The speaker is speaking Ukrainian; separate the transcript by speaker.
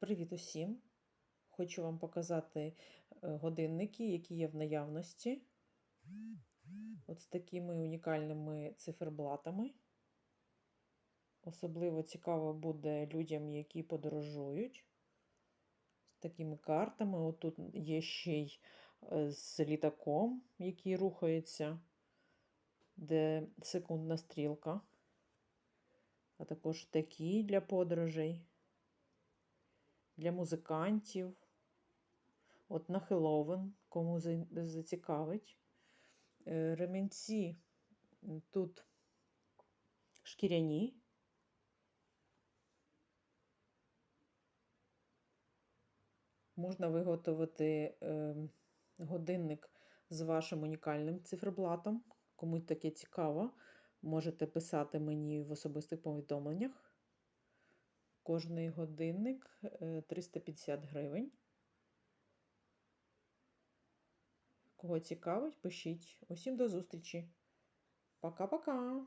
Speaker 1: Привіт усім! Хочу вам показати е, годинники, які є в наявності. От з такими унікальними циферблатами. Особливо цікаво буде людям, які подорожують. З такими картами. От тут є ще й е, з літаком, який рухається, де секундна стрілка. А також такі для подорожей для музикантів. От на Хеллоуін, кому зацікавить. Е, ремінці тут шкіряні. Можна виготовити е, годинник з вашим унікальним циферблатом. Кому таке цікаво, можете писати мені в особистих повідомленнях. Кожний годинник 350 е, гривень. Кого цікавить, пишіть. Усім до зустрічі. Пока-пока!